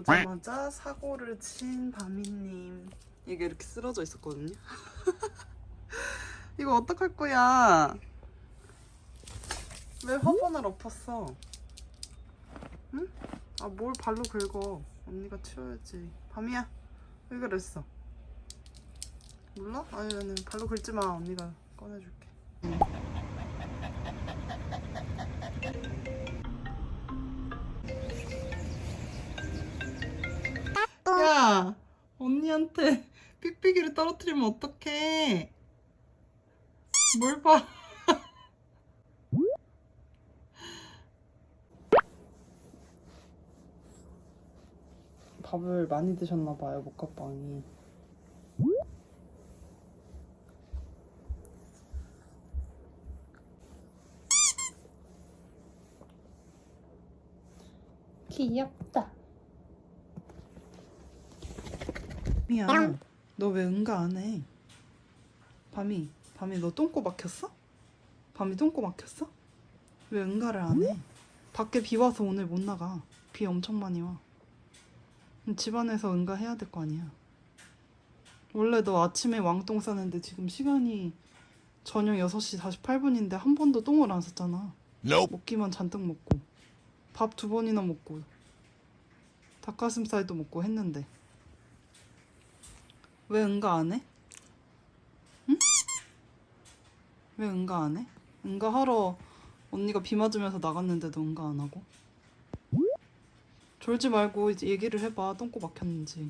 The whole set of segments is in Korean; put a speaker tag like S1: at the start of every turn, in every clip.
S1: 오자마자 사고를 친 바미님. 이게 이렇게 쓰러져 있었거든요. 이거 어떡할 거야? 왜 화분을 엎었어? 응? 아 뭘 발로 긁어? 언니가 치워야지. 밤이야. 왜 그랬어? 몰라? 아니 나는 발로 긁지 마. 언니가 꺼내줄게. 언니한테 삑삑이를 떨어뜨리면 어떡해? 뭘 봐? 밥을 많이 드셨나 봐요, 목화빵이.
S2: 귀엽다.
S1: 미야, 너 왜 응가 안 해? 밤이, 밤이 너 똥꼬 막혔어? 밤이 똥꼬 막혔어? 왜 응가를 안 해? 밖에 비 와서 오늘 못 나가. 비 엄청 많이 와. 집안에서 응가해야 될 거 아니야. 원래 너 아침에 왕똥 싸는데 지금 시간이 저녁 6시 48분인데 한 번도 똥을 안 쌌잖아.
S3: Nope.
S1: 먹기만 잔뜩 먹고 밥 두 번이나 먹고 닭가슴살도 먹고 했는데 왜 응가 안 해? 응? 왜 응가 안 해? 응가 하러 언니가 비 맞으면서 나갔는데도 응가 안 하고 졸지 말고 이제 얘기를 해봐 똥꼬 막혔는지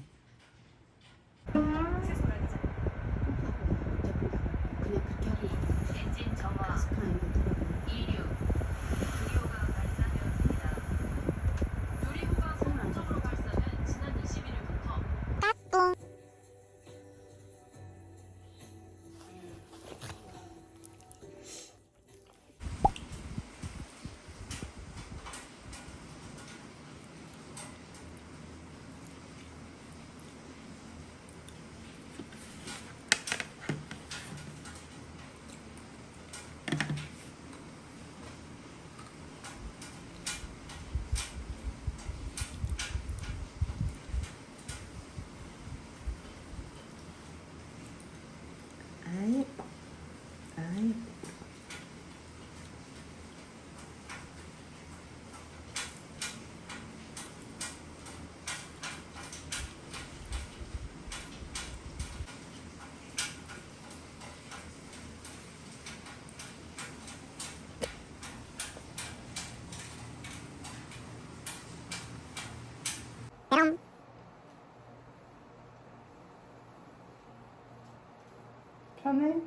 S1: 편해?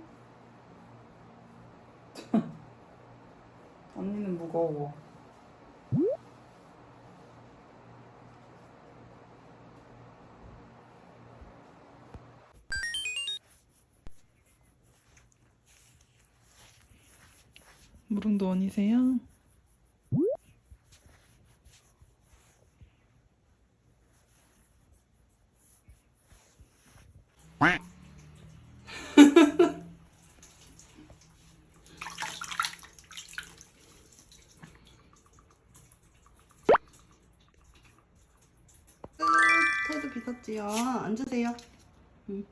S1: 언니는 무거워 무릉도 원이세요? 테드 빗었지요? 앉으세요. 응.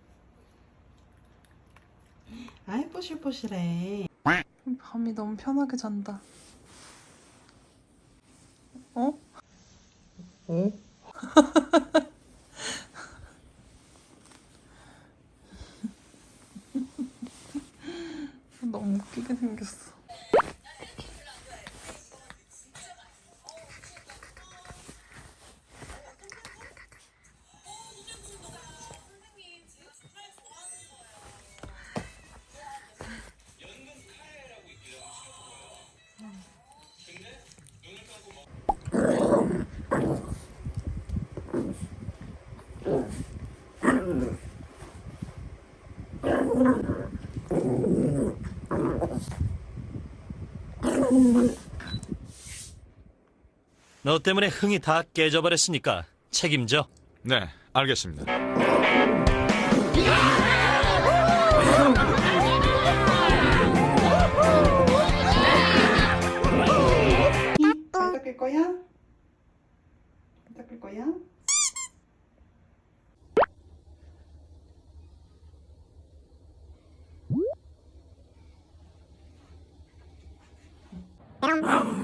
S1: 아이, 포실포실해. 밤이 너무 편하게 잔다. 어? 어? 너
S4: 때문에 흥이 다 깨져버렸으니까 책임져.
S3: 네, 알겠습니다. நேரம்